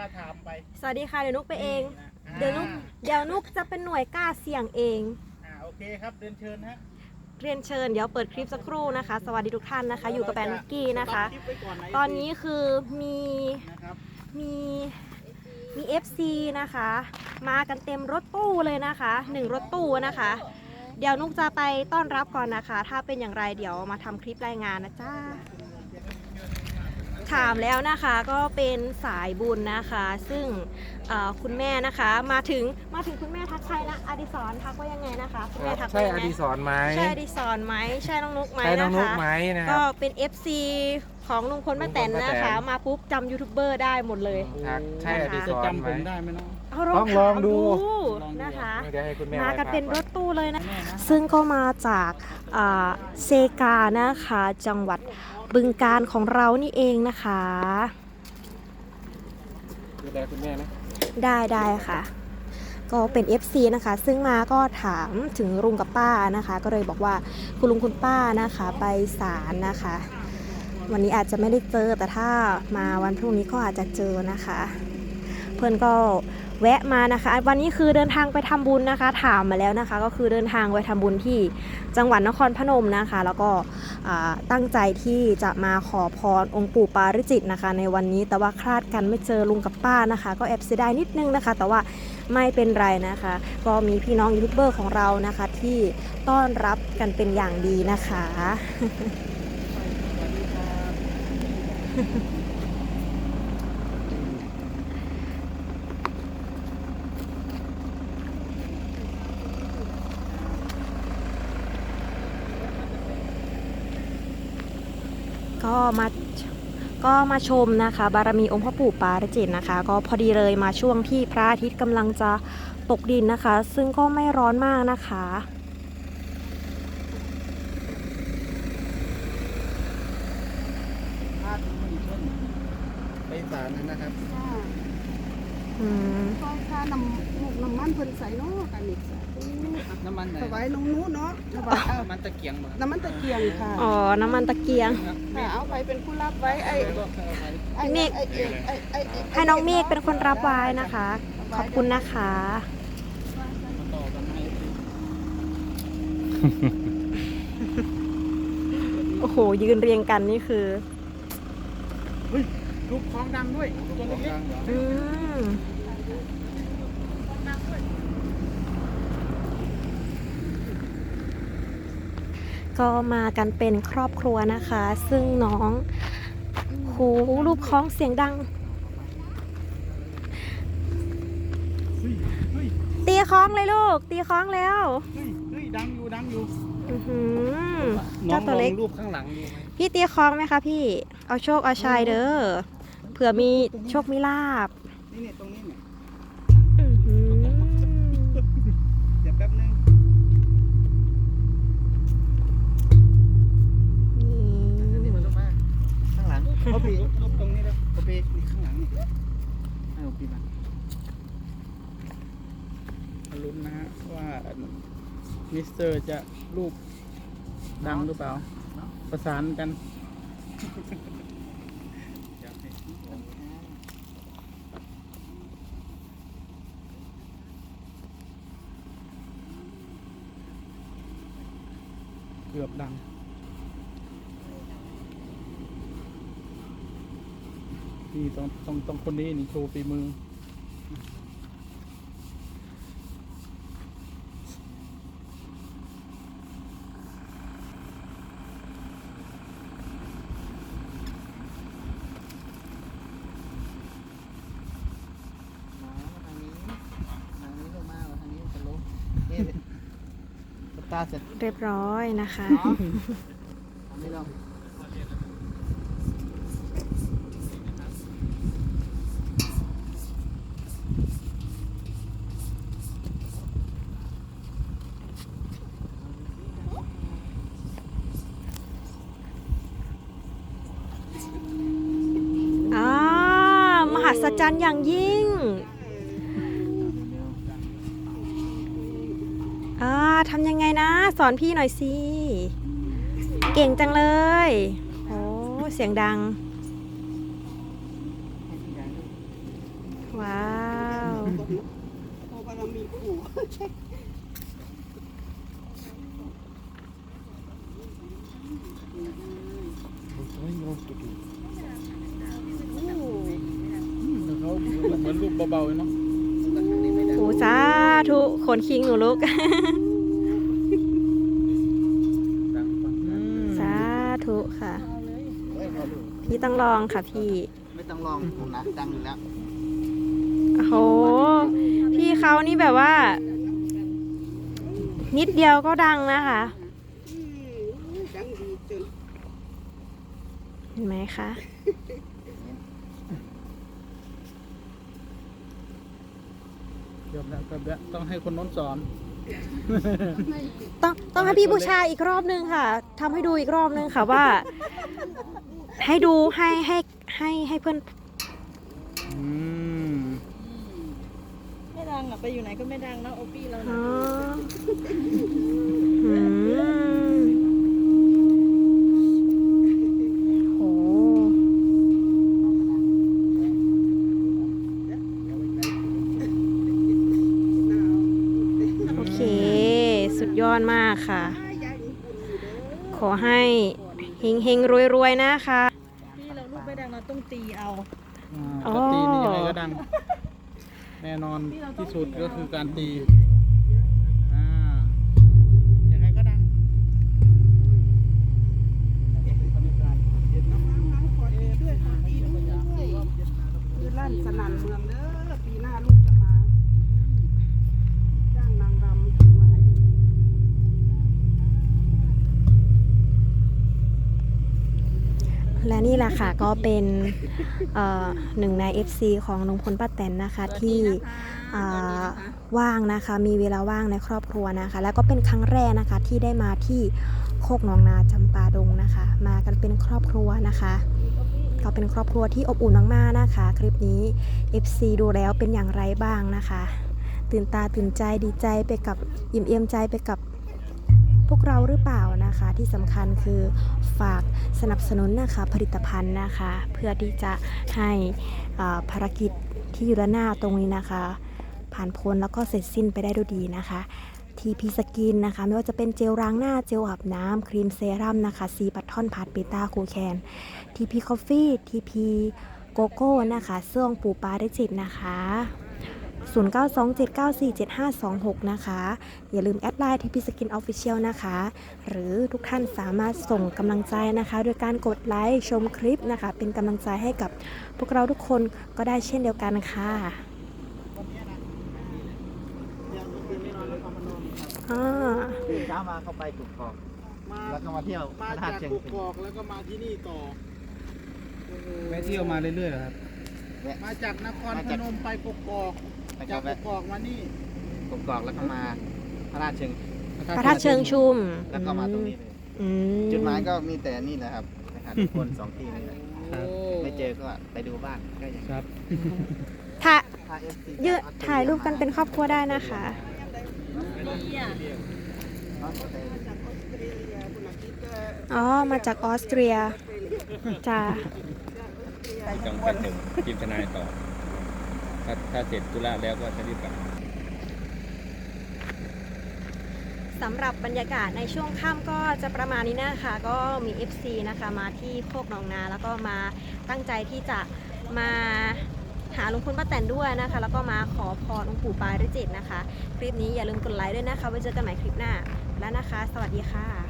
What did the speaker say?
ก็ถามไปสวัสดีค่ะเดี๋ยวนุกไปเองอ่าเดี๋ยวนุกเดี๋ยวนุกจะเป็นหน่วยกล้าเสี่ยงเอง อ่าโอเคครับเดินเชิญฮะเรียนเชิญเดี๋ยวเปิดคลิปสักครู่นะคะ สวัสดีทุกท่านนะคะ อยู่กับแบรนด์นุกกี้นะคะสต็อปลิปไว้ก่ะตอนนี้คือมีนะครับมีมี FC นะคะ มากันเต็มรถตู้เลยนะคะหนึ่งรถตู้นะคะ เดี๋ยวนุกจะไปต้อนรับก่อนนะคะ ถ้าเป็นอย่างไรเดี๋ยวมาทำคลิปรายงานนะจ้า ถามแล้วนะคะก็เป็นสายบุญนะคะ ซึ่งเอ่อคุณแม่นะคะมาถึงมาถึงคุณแม่ทักใครนะอดิศรทักว่ายังไงนะคะคุณแม่ทักใช่ว่ายังอไงดิศรไหมใช่อดิศรไหมใช่น้องนุกไหมใช่น้องนะนุ๊กคะไหมนะคก็รับเป็น FC ของลุงพลป้าแตนลุงพลป้านะแตนคะ มาปุ๊บจำยูทูบเบอร์ได้หมดเลยทักใช่อนะคะดิศจะรจำไหผมมได้ไหมน้อง เอาต้องลองดูถามนะคะ เดี๋ยวให้คุณแม่มากันไว้เป็นฝรก่อถตู้เลยนะ ซึ่งก็มาจากอ่าเซกานะคะ จังหวัดบึงการของเรานี่เองนะคะ ดูแลคุณแม่นะได้ได้ค่ะ ก็เป็น FC นะคะ ซึ่งมาก็ถามถึงลุงกับป้านะคะ ก็เลยบอกว่าคุณลุงคุณป้านะคะ ไปศาลนะคะ วันนี้อาจจะไม่ได้เจอแต่ถ้ามาวันพรุ่งนี้ก็อาจจะเจอนะคะ เพื่อนก็ แวะมานะคะ วันนี้คือเดินทางไปทำบุญนะคะ ถามมาแล้วนะคะ ก็คือเดินทางไปทำบุญที่จังหวัดนครพนมนะคะ แล้วก็ตั้งใจที่จะมาขอพรองค์ปู่ปาริจิตนะคะ ในวันนี้แต่ว่าคลาดกันไม่เจอลุงกับป้านะคะ ก็แอบเสียดายนิดนึงนะคะ แต่ว่าไม่เป็นไรนะคะ ก็มีพี่น้องยูทูบเบอร์ของเรานะคะ ที่ต้อนรับกันเป็นอย่างดีนะคะ ก็ มาก็มาชมนะคะ บารมีองค์พ่อปู่ปาริจิตนะคะ ก็พอดีเลยมาช่วงที่พระอาทิตย์กำลังจะตกดินนะคะ ซึ่งก็ไม่ร้อนมากนะคะ พาดมีเช่นไปศาลนะครับ อืม ค่อยค่าน้ำมูกน้ำมันเพิ่นใส่เนาะกันนี่จ้ะน้ำมันไหนถวายน้องหนู้เนาะถวายเอามันตะเกียงมาน้ำมันตะเกียงค่ะอ๋อ น้ำมันตะเกียงค่ะเอาไปเป็นผู้รับไว้ไอ้ไอ้เมฆไอ้ไอ้ไอ้ไอ้ไอ้ให้น้องเมฆเป็นคนรับไว้นะคะ ขอบคุณนะคะต่อกันให้โอ้โห ยืนเรียงกันนี่คือเฮ้ยลูกคล้องดังด้วยตัวเล็กอื ก็มากันเป็นครอบครัวนะคะ ซึ่งน้องโหรูปคล้องเสียงดังเฮ้ยเฮ้ยตีคล้องเลยลูก ตีคล้องแล้ว เฮ้ยเฮ้ยดังอยู่ดังอยู่อื้อหือน้อเจ้างตัวเล็กลองรูปข้างหลังดูไหมพี่ตีคล้องไหมคะพี่ เอาโชคเอาชัยเด้อ เผื่อมีโชคมีลาบ นี่เนี่ยตรงนี้เนี่ย เอาปีรูปตรงนี้แล้วเอาปีนี่ข้างหลังนี่ให้เอาปีมาลุ้นนะฮะว่ามิสเตอร์จะรูปดังหรือเปล่า ประสานกันเกือบดัง นี่ต้องต้องต้องคนนี้นี่โชว์ฝีมือทางนี้ทางนี้ลงมาทางนี้จะลงนี่สตาเสร็จเรียบร้อยนะคะทางนี้ลง อ่ามหัศจรรย์อย่างยิ่งอ่าทำยังไงนะ สอนพี่หน่อยสิ เก่งจังเลย โอ้เสียงดังเพราว่า เรามีขู่แต่เขาเหมือนลูกเบาๆเนาะโอ้สาธุขนคิงหนูลูกดังฟังอืมสาธุค่ะ พี่ต้องลองค่ะพี่ ไม่ต้องลองผมนะดังอยู่แล้วโอ้โห พี่เขานี่แบบว่า นิดเดียวก็ดังนะคะอืมดังดีจนเห็นไหมคะ เกือบแล้วเกือบแล้วต้องให้คนโน้นสอนต้องต้องให้พี่บูชาอีกรอบนึงค่ะทำให้ดูอีกรอบนึงค่ะว่า ให้ดูให้ให้ให้ให้เพื่อนอืมไม่ดังอะไปอยู่ไหนก็ไม่ดังนะโอปี้เราอ๋นะ ดยอดมากค่ะ ขอให้เฮงเฮงรวยรวยๆนะคะพี่เราลูกไม่ดังเราต้องตีเอาอ่าอ๋อก็ตีนี่ยังไงก็ดัง แน่นอนที่สุดก็คือการตีอ่ายังไงก็ดังบรรยากาศเย็นนะ ขอดีด้วยขอดีด้วยคือลั่นสนั่นเมืองเด้อปีหน้าลูกจะมาจ้างนางรำถวาย และนี่แหละค่ะก็เป็นเอ่อหนึ่งใน FC ของลุงพลป้าแตนนะคะที่อ่าว่างนะคะมีเวลาว่างในครอบครัวนะคะ แล้วก็เป็นครั้งแรกนะคะที่ได้มาที่โคกหนองนาจำปาดงนะคะ มากันเป็นครอบครัวนะคะก็เป็นครอบครัวที่อบอุ่นมากๆนะคะ คลิปนี้ FC ดูแล้วเป็นอย่างไรบ้างนะคะ ตื่นตาตื่นใจดีใจไปกับอิ่มเอมใจไปกับ พวกเราหรือเปล่านะคะ ที่สำคัญคือฝากสนับสนุนนะคะผลิตภัณฑ์นะคะ เพื่อที่จะให้ภารกิจที่อยู่ด้านหน้าตรงนี้นะคะ ผ่านพ้นแล้วก็เสร็จสิ้นไปได้ด้วยดีนะคะทีพีสกินนะคะไม่ว่าจะเป็นเจลล้างหน้าเจลอาบน้ำครีมเซรั่มนะคะซีบัตทอนพาร์ตเบต้าคูแคนทีพีคอฟฟี่ทีพีโกโก้นะคะเสื้องปูปลาได้จิตนะคะ 0927947526 นะคะ อย่าลืมแอดไลน์ทีพีสกินออฟฟิเชียลนะคะ หรือทุกท่านสามารถส่งกำลังใจนะคะ โดยการกดไลค์ชมคลิปนะคะ เป็นกำลังใจให้กับพวกเราทุกคนก็ได้เช่นเดียวกันค่ะยังคืนไม่นอนแล้วก็มานอนครับอ่าตื่นเช้ามาเข้าไปกุกกอกมาแล้วก็มาเที่ยวมาพระธาจากตุเชิงกุกสิกอกแล้วก็มาที่นี่ต่อแม่เที่ยวมาเรื่อยๆเหรอครับ แวะ มาจากนครมาพจากนมไปกุกกอก แล้วจาก็กกุแวะกกอกมานี่กุกกอกแล้วก็มาพระธาตุเชิงพระธาตุเชิงชุมแล้วก็มาตรงนี้เลยอืมจุดหมายก็มีแต่นี่แหละครับนะครับทุกคนสองที่นี่แหละโอ้ไม่เจอก็ไปดูบ้านก็ยังครับ ถ่ายถ้า FC ยืดถ่ายรูปกันเป็นครอบครัวได้นะคะดีอะเอาแต่อ๋อ มาจากออสเตรียจ้า ต้องไปถึงทีมทนายต่อ ถ้าถ้าเสร็จธุระแล้วก็จะรีบกลับสำหรับบรรยากาศในช่วงค่ำก็จะประมาณนี้นะคะ ก็มี FC นะคะมาที่โคกหนองนา แล้วก็มาตั้งใจที่จะมาหาลุงพลป้าแตนด้วยนะคะ แล้วก็มาขอพรองค์ปู่ปาริจิตนะคะ คลิปนี้อย่าลืมกดไลค์ด้วยนะคะไว้เจอกันใหม่คลิปหน้าแล้วนะคะ สวัสดีค่ะ